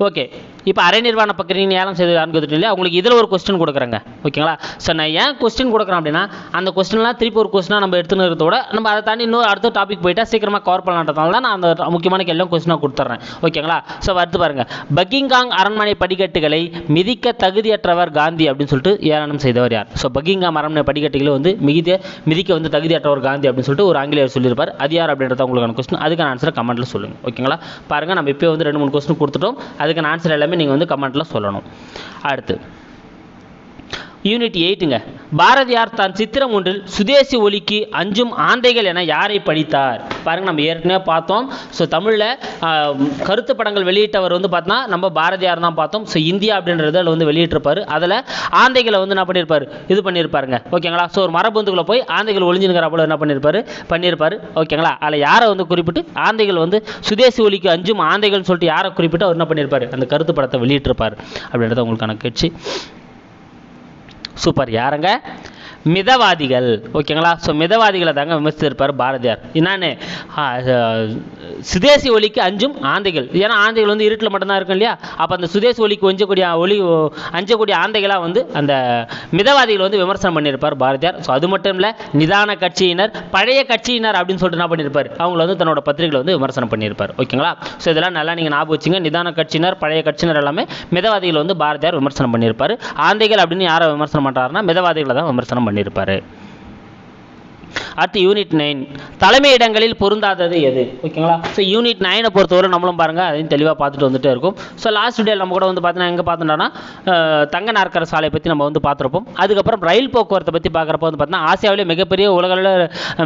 ஓகே இப்போ அரை நிர்வாண பக்கரின் ஏலம் செய்து நான்கு இல்லையா? உங்களுக்கு இதில் ஒரு கொஸ்டின் கொடுக்குறேங்க. ஓகேங்களா? ஸோ நான் ஏன் கொஸ்டின் கொடுக்குறேன் அப்படின்னா அந்த கொஸ்டின்லாம் திருப்பி ஒரு கொஸ்டினாக நம்ம எடுத்துன்னு இருக்கிறதோட நம்ம அதை தாண்டி இன்னொரு அடுத்த டாபிக் போயிட்டா சீக்கிரமாக கவர் பண்ணலான்றதால தான் நான் அந்த முக்கியமான எல்லாம் கொஸ்டினாக கொடுத்துட்றேன் ஓகேங்களா? ஸோ அடுத்து பாருங்கள் பக்கிங்காங் அரண்மனை படிக்கட்டுகளை மிதிக்க தகுதியற்றவர் காந்தி அப்படின்னு சொல்லிட்டு ஏளனம் செய்தவர் யார்? ஸோ பக்கிங்காம் அரண்மனை படிக்கட்டுகளை வந்து மிதிக்க மிதிக்க வந்து தகுதியற்றவர் காந்தி அப்படின்னு சொல்லிட்டு ஒரு ஆங்கிலேயர் சொல்லியிருப்பார். அது யார் அப்படின்றத உங்களுக்கான கொஸ்டின் அதுக்கான ஆன்சரை கமெண்ட்டில் சொல்லுங்கள் ஓகேங்களா? பாருங்கள் நம்ம இப்போ வந்து ரெண்டு மூணு கொஸ்டின் கொடுத்துட்டோம். அதுக்கான ஆன்சர் எல்லாமே நீங்கள் வந்து கமெண்ட்டில் சொல்லணும். அடுத்து யூனிட் எயிட்டுங்க பாரதியார் தன் சித்திரம் ஒன்றில் சுதேசி ஒலிக்கு அஞ்சும் ஆந்தைகள் என யாரை படித்தார்? பாருங்க நம்ம ஏற்கனவே பார்த்தோம். ஸோ தமிழில் கருத்து படங்கள் வெளியிட்டவர் வந்து பார்த்தோன்னா நம்ம பாரதியார் தான் பார்த்தோம். ஸோ இந்தியா அப்படின்றத அதில் வந்து வெளியிட்டிருப்பார். அதில் ஆந்தைகளை வந்து என்ன பண்ணியிருப்பார்? இது பண்ணியிருப்பாருங்க. ஓகேங்களா? ஸோ ஒரு மரபந்துக்குள்ளே போய் ஆந்தைகள் ஒளிஞ்சுங்கிற போல என்ன பண்ணியிருப்பாரு? பண்ணியிருப்பாரு. ஓகேங்களா? அதில் யாரை வந்து குறிப்பிட்டு ஆந்தைகள் வந்து சுதேசி ஒலிக்கு அஞ்சும் ஆந்தைகள்னு சொல்லிட்டு யாரை குறிப்பிட்டு அவர் என்ன பண்ணியிருப்பார்? அந்த கருத்து படத்தை வெளியிட்டிருப்பார். அப்படின்றத உங்களுக்கான கேட்சி. சூப்பர். யாருங்க? மிதவாதிகள். ஓகேங்களா ஸோ மிதவாதிகளை தாங்க விமர்சித்திருப்பார் பாரதியார். என்னான்னு? சுதேசி ஒலிக்கு அஞ்சும் ஆந்தைகள். ஏன்னா ஆந்தைகள் வந்து இருட்டில் மட்டும்தான் இருக்கும் இல்லையா? அப்போ அந்த சுதேசி ஒலிக்கு ஒஞ்சக்கூடிய ஒலி அஞ்சக்கூடிய ஆந்தைகளாக வந்து அந்த மிதவாதிகள் வந்து விமர்சனம் பண்ணியிருப்பார் பாரதியார். ஸோ அது மட்டும் இல்லை நிதான கட்சியினர் பழைய கட்சியினர் அப்படின்னு சொல்லிட்டு என்ன பண்ணியிருப்பார்? அவங்கள வந்து தன்னோட பத்திரிகையில் வந்து விமர்சனம் பண்ணியிருப்பார். ஓகேங்களா ஸோ இதெல்லாம் நல்லா நீங்கள் ஞாபகம் வச்சுங்க. நிதான கட்சியினர் பழைய கட்சியினர் எல்லாமே மிதவாதிகள் வந்து பாரதியார் விமர்சனம் பண்ணியிருப்பார். ஆந்தைகள் அப்படின்னு யாரை விமர்சனம் பண்ணுறாருன்னா மிதவாதிகளை தான் விமர்சனம் பண்ணியிருப்பார். அடுத்து யூனிட் நைன் தலைமையிடங்களில் பொருந்தாதது எது? ஓகேங்களா ஸோ யூனிட் நைனை பொறுத்தவரை நம்மளும் பாருங்கள் அதையும் தெளிவாக பார்த்துட்டு வந்துட்டே இருக்கும். ஸோ லாஸ்ட் டே நம்ம கூட வந்து பார்த்தீங்கன்னா எங்கே பார்த்தோம்னா தங்க நாற்கர சாலையை பற்றி நம்ம வந்து பார்த்துருப்போம். அதுக்கப்புறம் ரயில் போக்குவரத்தை பற்றி பார்க்குறப்ப வந்து பார்த்தீங்கன்னா ஆசியாவிலே மிகப்பெரிய உலகில்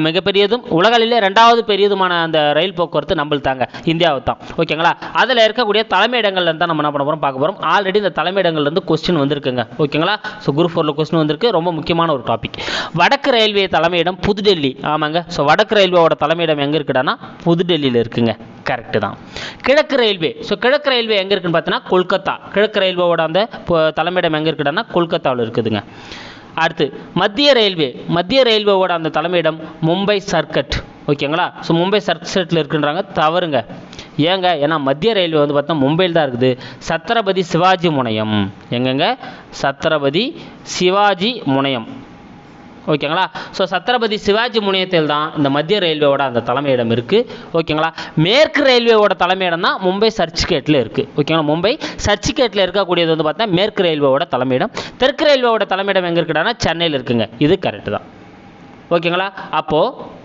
மிகப்பெரியதும் உலகளிலே ரெண்டாவது பெரியதுமான அந்த ரயில் போக்குவரத்து நம்மளுக்கு தாங்க இந்தியாவை தான் ஓகேங்களா அதில் இருக்கக்கூடிய தலைமையிடங்கள்ல இருந்து தான் நம்ம என்ன பண்ண போகிறோம் பார்க்க போகிறோம் ஆல்ரெடி இந்த தலைமை இருந்து கொஸ்டின் வந்திருக்குங்க. ஓகேங்களா ஸோ குரூப் ஃபோரில் கொஸ்டின் வந்திருக்கு. ரொம்ப முக்கியமான ஒரு டாபிக் வடக்கு ரயில்வே தலைமையிடம் புதுடெல்லி. ஆமாங்க. ஸோ வடக்கு ரயில்வேவோட தலைமையிடம் எங்கே இருக்குன்னா புதுடெல்லியில் இருக்குங்க. கரெக்டு தான். கிழக்கு ரயில்வே. ஸோ கிழக்கு ரயில்வே எங்கே இருக்குன்னு பார்த்தீங்கன்னா கொல்கத்தா. கிழக்கு ரயில்வேவோட அந்த தலைமையிடம் எங்கே இருக்குடான்னா கொல்கத்தாவில் இருக்குதுங்க. அடுத்து மத்திய ரயில்வே. மத்திய ரயில்வேவோட அந்த தலைமையிடம் மும்பை சர்க்கட். ஓகேங்களா? ஸோ மும்பை சர்க்கட்டில் இருக்குன்றாங்க. தவறுங்க. ஏங்க? ஏன்னா மத்திய ரயில்வே வந்து பார்த்தா மும்பையில் தான் இருக்குது. சத்ரபதி சிவாஜி முனையம். எங்கங்க? சத்ரபதி சிவாஜி முனையம். ஓகேங்களா? ஸோ சத்ரபதி சிவாஜி முனையத்தில் தான் இந்த மத்திய ரயில்வேவோட அந்த தலைமையிடம் இருக்குது ஓகேங்களா? மேற்கு ரயில்வேவோட தலைமையிடம் தான் மும்பை சர்ச்கேட்டில் இருக்குது ஓகேங்களா? மும்பை சர்ச்கேட்டில் இருக்கக்கூடியது வந்து பார்த்தா மேற்கு ரயில்வேவோட தலைமையிடம். தெற்கு ரயில்வேவோட தலைமையிடம் எங்கே இருக்குடான்னா சென்னையில் இருக்குங்க. இது கரெக்டு தான். ஓகேங்களா? அப்போது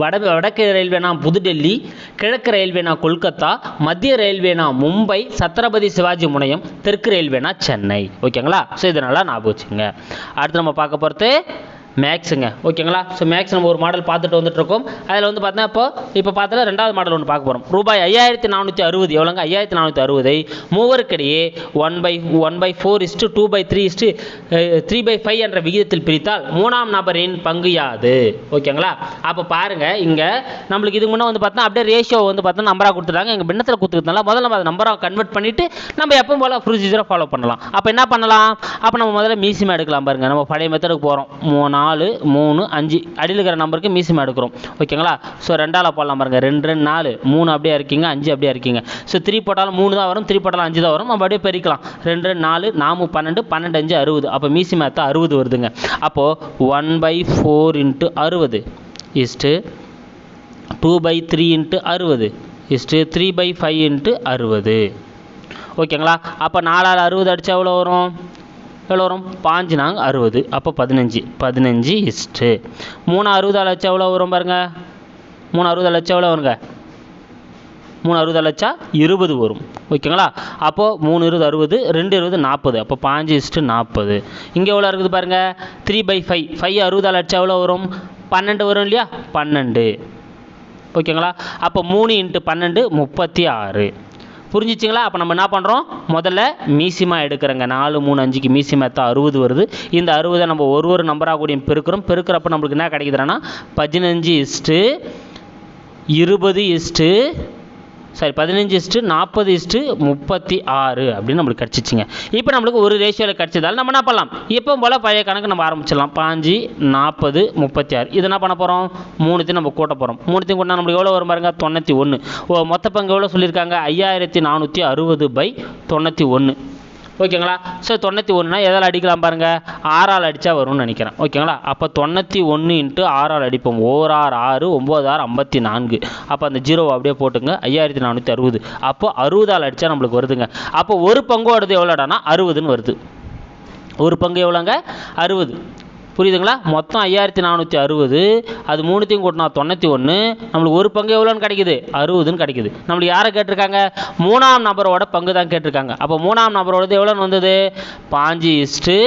வட வடக்கு ரயில்வேனா புதுடெல்லி கிழக்கு ரயில்வேனா கொல்கத்தா மத்திய ரயில்வேனா மும்பை சத்ரபதி சிவாஜி முனையம் தெற்கு ரயில்வேனா சென்னை. ஓகேங்களா? ஸோ இதை நல்லா ஞாபகம் வச்சுங்க அடுத்து நம்ம பார்க்க போகிறது மேக்ஸுங்க ஓகேங்களா ஸோ மேக்ஸ் நம்ம ஒரு மாடல் பார்த்துட்டு வந்துட்டுருக்கோம். அதில் வந்து பார்த்தா இப்போ இப்போ பார்த்தா ரெண்டாவது மாடல் ஒன்று பார்க்க போகிறோம் ரூபாய் ஐயாயிரத்தி நானூற்றி அறுபது எவ்வளோங்க? ஐயாயிரத்தி நானூற்றி அறுபதை. மூவருக்கிடையே one by one by four is to two by three is to three by five என்ற விகிதத்தில் பிரித்தால் மூணாம் நபரின் பங்கு யாது? ஓகேங்களா அப்போ பாருங்கள் இங்கே நம்மளுக்கு இதுக்கு முன்னே வந்து பார்த்தா அப்படியே ரேஷியோ வந்து பார்த்தா நம்பராக கொடுத்துட்டாங்க. எங்கள் பின்னத்தில் கொடுத்துருந்தால முதல்ல நம்ம அதை நம்பராக கன்வெர்ட் பண்ணிவிட்டு நம்ம எப்போ போல் ப்ரொசீஜரை ஃபாலோ பண்ணலாம். அப்போ என்ன பண்ணலாம்? அப்போ நம்ம முதல்ல மீசிமா எடுக்கலாம் பாருங்க. நம்ம பழைய மெத்தடுக்கு போகிறோம் மூணாம் நாலு மூணு அஞ்சு. அடியில் இருக்கிற நம்பருக்கு மீசிமா எடுக்கிறோம். ஓகேங்களா ஸோ ரெண்டால் போடலாம் பாருங்கள் ரெண்டு ரெண்டு நாலு. மூணு அப்படியே இருக்கீங்க அஞ்சு அப்படியே இருக்கீங்க. ஸோ த்ரீ போட்டாலும் மூணு தான் வரும் த்ரீ போட்டாலும் அஞ்சு தான் வரும். நம்ம அப்படியே பெருக்கலாம். ரெண்டு ரெண்டு நாலு நாமு பன்னெண்டு பன்னெண்டு அஞ்சு அறுபது. அப்போ மீசி மேத்தா அறுபது வருதுங்க. அப்போது ஒன் பை ஃபோர் இன்ட்டு அறுபது is to two by three into அறுபது is to three by five into அறுபது. ஓகேங்களா அப்போ நாலால் அறுபது அடித்தா எவ்வளோ வரும்? எவ்வளோ வரும் பாஞ்சு நாங்கள் அறுபது அப்போ பதினஞ்சு. பதினஞ்சு இஸ்ட்டு மூணு அறுபது லட்சம் எவ்வளோ வரும் பாருங்கள் மூணு அறுபது லட்சம் எவ்வளோ வருங்க? மூணு அறுபது லட்சம் இருபது வரும். ஓகேங்களா? அப்போது மூணு இருபது அறுபது ரெண்டு இருபது நாற்பது. அப்போ பாஞ்சு இஸ்ட்டு நாற்பது. இங்கே எவ்வளோ இருக்குது பாருங்கள் த்ரீ பை ஃபைவ் ஃபைவ் அறுபதால் லட்சம் எவ்வளோ வரும்? பன்னெண்டு வரும் இல்லையா? பன்னெண்டு. ஓகேங்களா? அப்போ மூணு இன்ட்டு பன்னெண்டு முப்பத்தி ஆறு. புரிஞ்சிச்சிங்களா? அப்போ நம்ம என்ன பண்ணுறோம் முதல்ல மீசிமா எடுக்கிறோங்க. நாலு மூணு அஞ்சுக்கு மீசிமா தான் அறுபது வருது. இந்த அறுபதை நம்ம ஒரு ஒரு நம்பராக கூடிய பெருக்கிறோம். பெருக்கிறப்ப நம்மளுக்கு என்ன கிடைக்குதுன்னா பதினஞ்சு இஸ்ட்டு இருபது இஸ்ட்டு சாரி பதினஞ்சு இஸ்ட்டு நாற்பது இஸ்ட்டு முப்பத்தி ஆறு அப்படின்னு நம்மளுக்கு கிடச்சிச்சிங்க இப்போ நம்மளுக்கு ஒரு ரேஷியோவில் கிடச்சதால நம்ம என்ன பண்ணலாம்? இப்போ போல் பழைய கணக்கு நம்ம ஆரம்பிச்சிடலாம். பாஞ்சு நாற்பது முப்பத்தி ஆறு. இது என்ன பண்ண போகிறோம் மூணுத்தையும் நம்ம கூட்ட போகிறோம் மூணுத்தையும் கூட்டினா நம்மளுக்கு எவ்வளோ வரும் பாருங்க? தொண்ணூற்றி ஒன்று ஓ மொத்த பங்கு எவ்வளோ சொல்லியிருக்காங்க? ஐயாயிரத்தி நானூற்றி அறுபது பை தொண்ணூற்றி ஒன்று ஓகேங்களா? ஸோ தொண்ணூற்றி ஒன்றுனா எதால் அடிக்கலாம் பாருங்கள் ஆறால் அடித்தா வரும்னு நினைக்கிறேன். ஓகேங்களா? அப்போ தொண்ணூற்றி ஒன்று இன்ட்டு ஆறால் அடிப்போம். ஓர் ஆறு ஆறு ஒம்பது ஆறு ஐம்பத்தி நான்கு. அப்போ அந்த ஜீரோவை அப்படியே போட்டுங்க. ஐயாயிரத்தி நானூற்றி அறுபது. அப்போ அறுபதால் அடித்தா நம்மளுக்கு வருதுங்க. அப்போ ஒரு பங்கோடது எவ்வளோடானா? அறுபதுன்னு வருது. ஒரு பங்கு எவ்வளோங்க? அறுபது. புரியுதுங்களா? மொத்தம் ஐயாயிரத்தி நானூற்றி அறுபது அது மூணுத்தையும் கூட்டினா தொண்ணூற்றி ஒன்று நம்மளுக்கு ஒரு பங்கு எவ்வளோன்னு கிடைக்குது? அறுபதுன்னு கிடைக்குது. நம்மளுக்கு யாரை கேட்டிருக்காங்க? மூணாம் நபரோட பங்கு தான் கேட்டிருக்காங்க. அப்போ மூணாம் நபரோடது எவ்வளோன்னு வந்தது? பாஞ்சு இஸ்ட்டு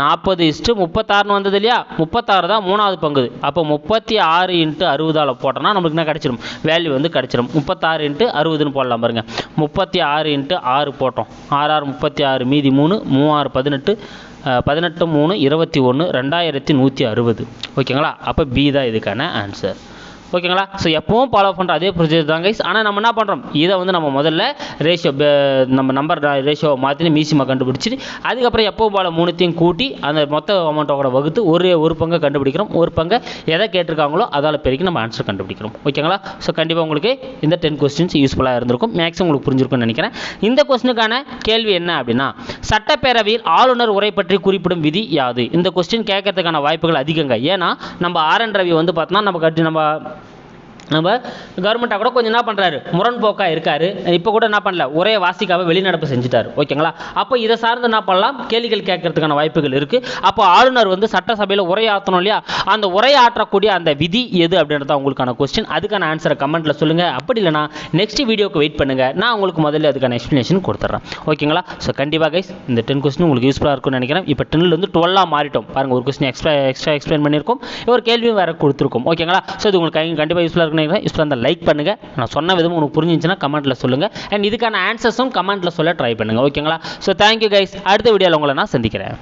நாற்பது இஸ்ட்டு முப்பத்தாறுன்னு வந்தது இல்லையா? முப்பத்தாறு தான் மூணாவது பங்கு அப்போ முப்பத்தி ஆறு இன்ட்டு அறுபதால் போட்டோம்னா நம்மளுக்கு என்ன கிடச்சிடும் வேல்யூ வந்து கிடச்சிடும் முப்பத்தாறு இன்ட்டு அறுபதுன்னு போடலாம் பாருங்க. முப்பத்தி ஆறு இன்ட்டு ஆறு போட்டோம். ஆறு ஆறு முப்பத்தி ஆறு மீதி மூணு மூவாறு பதினெட்டு பதினெட்டு மூணு இருபத்தி ஒன்று ரெண்டாயிரத்தி நூற்றி அறுபது. ஓகேங்களா? அப்போ பி தான் இதுக்கான ஆன்சர் ஓகேங்களா? ஸோ எப்பவும் ஃபாலோ பண்ணுற அதே ப்ரொசீஜர் தான் கைஸ் ஆனால் நம்ம என்ன பண்ணுறோம் இதை வந்து நம்ம முதல்ல ரேஷியோ நம்ம நம்பர் ரேஷியோவை மாற்றி மீசிமா கண்டுபிடிச்சிட்டு அதுக்கப்புறம் எப்பவும் போல மூணுத்தையும் கூட்டி அந்த மொத்த அமௌண்ட்டோட வகுத்து ஒரு ஒரு பங்கை கண்டுபிடிக்கிறோம். ஒரு பங்கை எதை கேட்டிருக்காங்களோ அதால் பெருக்கி நம்ம ஆன்சர் கண்டுபிடிக்கிறோம். ஓகேங்களா? ஸோ கண்டிப்பாக உங்களுக்கு இந்த டென் கொஸ்டின்ஸ் யூஸ்ஃபுல்லாக இருந்திருக்கும். மேக்ஸிமம் உங்களுக்கு புரிஞ்சிருக்கும்னு நினைக்கிறேன். இந்த கொஸ்டினுக்கான கேள்வி என்ன அப்படின்னா சட்டப்பேரவையில் ஆளுநர் உரை பற்றி குறிப்பிடும் விதி யாது? இந்த கொஸ்டின் கேட்கறதுக்கான வாய்ப்புகள் அதிகங்க. ஏன்னா நம்ம ஆர் என் ரவி வந்து பார்த்தோம்னா நம்ம கட்டி நம்ம நம்ம கவர்மெண்ட்டாக கூட கொஞ்சம் என்ன பண்ணுறாரு முரண்போக்காக இருக்கார். இப்போ கூட என்ன பண்ணல? ஒரே வாசிக்காக வெளிநடப்பு செஞ்சுட்டார். ஓகேங்களா அப்போ இதை சார்ந்து என்ன பண்ணலாம்? கேள்விகள் கேட்கறதுக்கான வாய்ப்புகள் இருக்குது அப்போ ஆளுநர் வந்து சட்டசபையில் உரையாற்றணும் இல்லையா? அந்த உரையாற்றக்கூடிய அந்த விதி எது அப்படின்றத உங்களுக்கான கொஸ்டின் அதுக்கான ஆன்சரை கமெண்ட்டில் சொல்லுங்கள் அப்படி இல்லைனா நெக்ஸ்ட் வீடியோக்கு வெயிட் பண்ணுங்கள் நான் உங்களுக்கு முதல்ல அதுக்கான எக்ஸ்ப்ளனேஷன் கொடுத்துட்றேன். ஓகேங்களா ஸோ கண்டிப்பாக கைஸ் இந்த டென் கொஸ்டின் உங்களுக்கு யூஸ்ஃபுல்லாக இருக்கும்னு நினைக்கிறேன். இப்போ டென்லேருந்து டுவெல்லாக மாறிட்டோம். பாருங்கள் ஒரு கொஸ்டின் எக்ஸ்ட்ரா எக்ஸ்ட்ரா எக்ஸ்பிளைன் பண்ணியிருக்கோம். ஒரு கேள்வியும் வேறு கொடுத்துருக்கோம். ஓகேங்களா ஸோ இது உங்களுக்கு கண்டிப்பாக யூஸ்ஃபுல்லாக இருக்குன்னு நினைக்கிறேன் யூஸ்ஃபுல்லாக இருந்தால் லைக் பண்ணுங்கள் நான் சொன்ன விதமும் உங்களுக்கு புரிஞ்சிச்சுன்னா கமெண்ட்டில் சொல்லுங்கள் அண்ட் இதுக்கான ஆன்சர்ஸும் கமெண்ட்டில் சொல்ல ட்ரை பண்ணுங்கள் ஓகேங்களா ஸோ தேங்க்யூ கைஸ் அடுத்த வீடியோவில் உங்களை நான் சந்திக்கிறேன்.